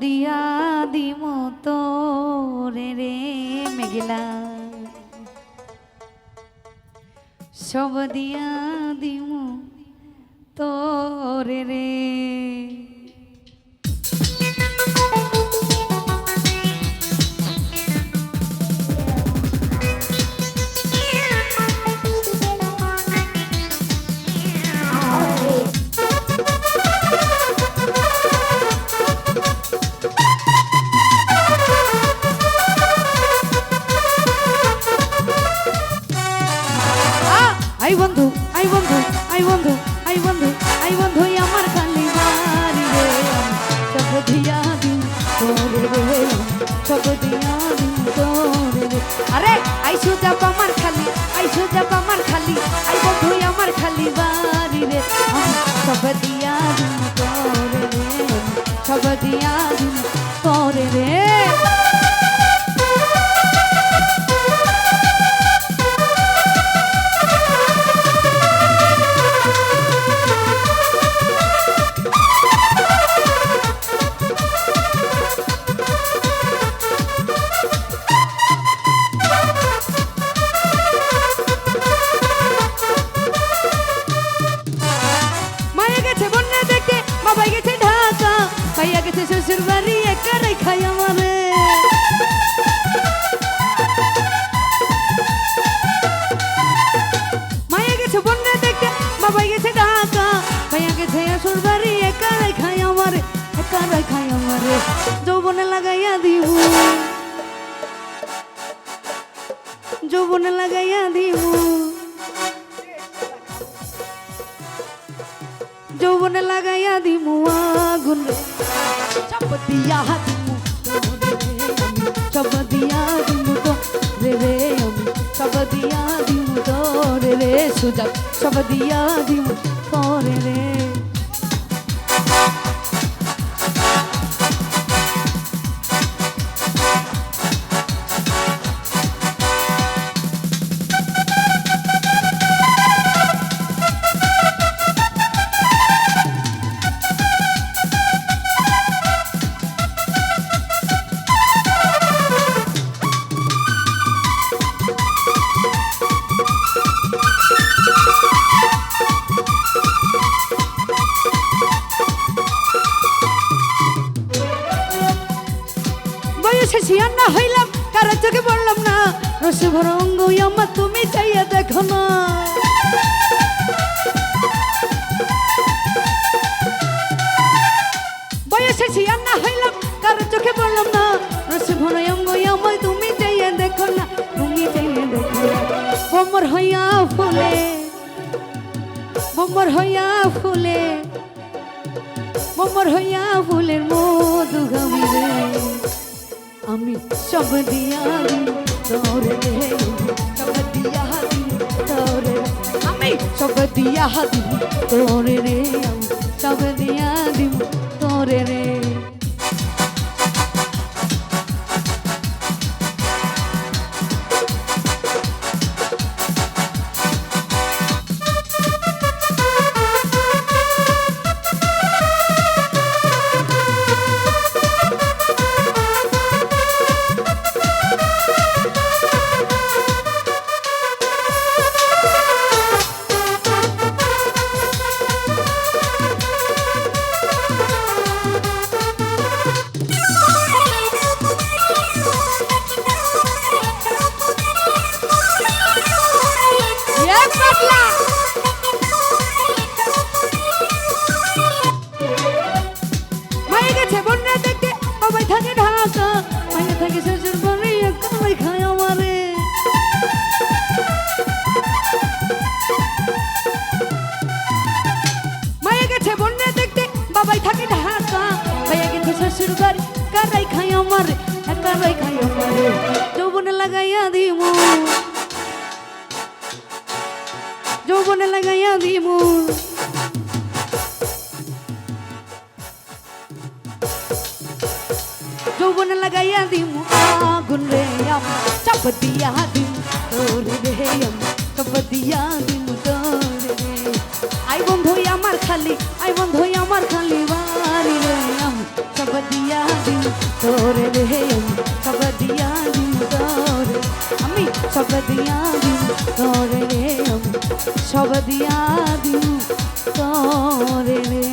দিয়া দিম তোরে রে মেঘলা। সব দিয়া দিম তোরে রে আই বন্ধু আই বন্ধু আই বন্ধু আই বন্ধু আই বন্ধু আমার খালি বাড়ি রে। সব দিয়া দিন তোরে রে সব দিয়া দিন তোরে রে। আরে, আই সুজা আমার খালি, আই সুজা আমার খালি, আই বন্ধু আমার খালি বাড়ি রে। সব দিয়া দিন তোরে রে সব দিয়া দিন ভাইয়া গেছে শ্বশুর বাড়ি একারাই খাই আমারে মায়া গেছে বন্যা দেখতে বাবাই গেছে যৌবনে লাগাইয়া দিব যৌবনে লাগাইয়া দিব যৌবনে লাগাইয়া দিমু আগুন রে চাপ দিয়া দিমু তোরে রে আমি চাপ দিয়া দিমু তো রে রে আমি চাপ দিয়া দিমু তোরে রে রে বয়সে শিয়ান্না হইলাম কারও চোখে পড়লাম না। রসে ভরা অঙ্গ আমার তুমি চাইয়া দেখো না। বয়সে শিয়ান্না হইলাম কারও চোখে পড়লাম না। রসে ভরা আমার তুমি চাইয়া দেখো না, তুমি চাইয়া দেখো না। বোমর হইয়া ফুলে বোমর হইয়া ফুলে মোমর হইয়া ফুলের মধু গামি রে আমি সব দিয়া তোরে সব দিয়া তোরে। আমি সব দিয়া তোরে রে সব দিয়া আমারে কারাই খায় আমারে যৌবনে লাগাইয়া দিমু যৌবনে লাগাইয়া দিমু যৌবনে লাগাইয়া দিমু আগুন রে আম চাপ দিয়া দিম তোরে রে আম চাপ দিয়া দিম তোরে রে আই বন্ধু আমার খালি আই বন্ধু আমার খালি দিয়া দিন তোরে রে সব দিয়া দিন তোরে আমি সব দিয়া দিন তোরে রে সব তোরে রে